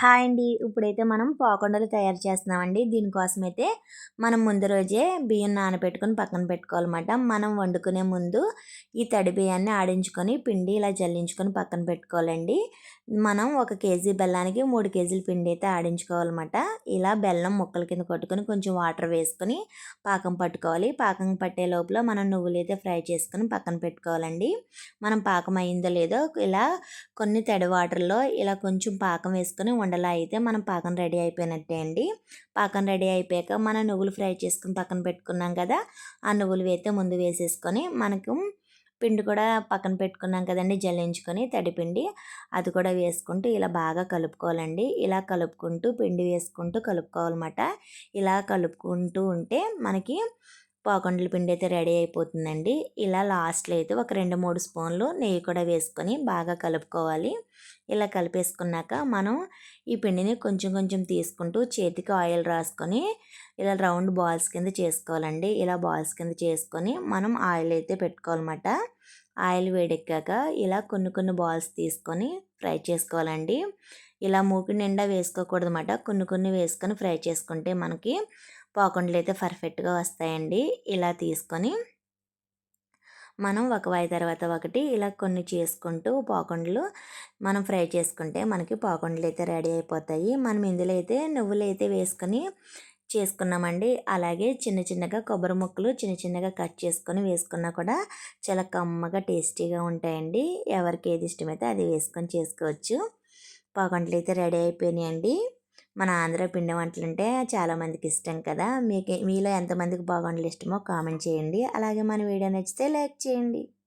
Hi అండి. ఇప్పుడైతే మనం పాకొండలు తయారు చేస్తున్నామండి. దీనికోసం అయితే మనం ముందు రోజే బియ్యం నానబెట్టుకొని పక్కన పెట్టుకోవాలన్నమాట. మనం వండుకునే ముందు ఈ తడి బియ్యాన్ని ఆడించుకొని పిండి ఇలా జల్లించుకొని పక్కన పెట్టుకోవాలండి. మనం ఒక కేజీ బెల్లానికి మూడు కేజీల పిండి అయితే ఆడించుకోవాలన్నమాట. ఇలా బెల్లం ముక్కల కింద కొట్టుకొని కొంచెం వాటర్ వేసుకొని పాకం పట్టుకోవాలి. పాకం పట్టే లోపల మనం నువ్వులు అయితే ఫ్రై చేసుకొని పక్కన పెట్టుకోవాలండి. మనం పాకం అయిందో లేదో ఇలా కొన్ని తడి వాటర్లో ఇలా కొంచెం పాకం వేసుకొని ఉండలా అయితే మనం పాకం రెడీ అయిపోయినట్టే అండి. పాకం రెడీ అయిపోయాక మనం నువ్వులు ఫ్రై చేసుకుని పక్కన పెట్టుకున్నాం కదా ఆ నువ్వులు అయితే ముందు వేసేసుకొని మనకు పిండి కూడా పక్కన పెట్టుకున్నాం కదండి జల్లించుకొని తడిపిండి అది కూడా వేసుకుంటూ ఇలా బాగా కలుపుకోవాలండి. ఇలా కలుపుకుంటూ పిండి వేసుకుంటూ కలుపుకోవాలన్నమాట. ఇలా కలుపుకుంటూ ఉంటే మనకి పాకుండల పిండి అయితే రెడీ అయిపోతుందండి. ఇలా లాస్ట్లో అయితే ఒక రెండు మూడు స్పూన్లు నెయ్యి కూడా వేసుకొని బాగా కలుపుకోవాలి. ఇలా కలిపేసుకున్నాక మనం ఈ పిండిని కొంచెం కొంచెం తీసుకుంటూ చేతికి ఆయిల్ రాసుకొని ఇలా రౌండ్ బాల్స్ కింద చేసుకోవాలండి. ఇలా బాల్స్ కింద చేసుకొని మనం ఆయిల్ అయితే పెట్టుకోవాలన్నమాట. ఆయిల్ వేడెక్కాక ఇలా కొన్ని కొన్ని బాల్స్ తీసుకొని ఫ్రై చేసుకోవాలండి. ఇలా మూకి నిండా వేసుకోకూడదు అన్నమాట కొన్ని కొన్ని వేసుకొని ఫ్రై చేసుకుంటే మనకి పాకుండలు అయితే పర్ఫెక్ట్గా వస్తాయండి. ఇలా తీసుకొని మనం ఒక వాయి తర్వాత ఒకటి ఇలా కొన్ని చేసుకుంటూ పాకుండలు మనం ఫ్రై చేసుకుంటే మనకి పాకుండలు అయితే రెడీ అయిపోతాయి. మనం ఇందులో అయితే నువ్వులు అయితే వేసుకొని చేసుకున్నామండి. అలాగే చిన్న చిన్నగా కొబ్బరి ముక్కలు చిన్న చిన్నగా కట్ చేసుకొని వేసుకున్నా కూడా చాలా కమ్మగా టేస్టీగా ఉంటాయండి. ఎవరికి ఏది ఇష్టమైతే అది వేసుకొని చేసుకోవచ్చు. పాకుండలు అయితే రెడీ అయిపోయినాయండి. మన ఆంధ్ర పిండి వంటలు అంటే చాలామందికి ఇష్టం కదా. మీకు మీలో ఎంతమందికి బాగుండలు ఇష్టమో కామెంట్ చేయండి. అలాగే మన వీడియో నచ్చితే లైక్ చేయండి.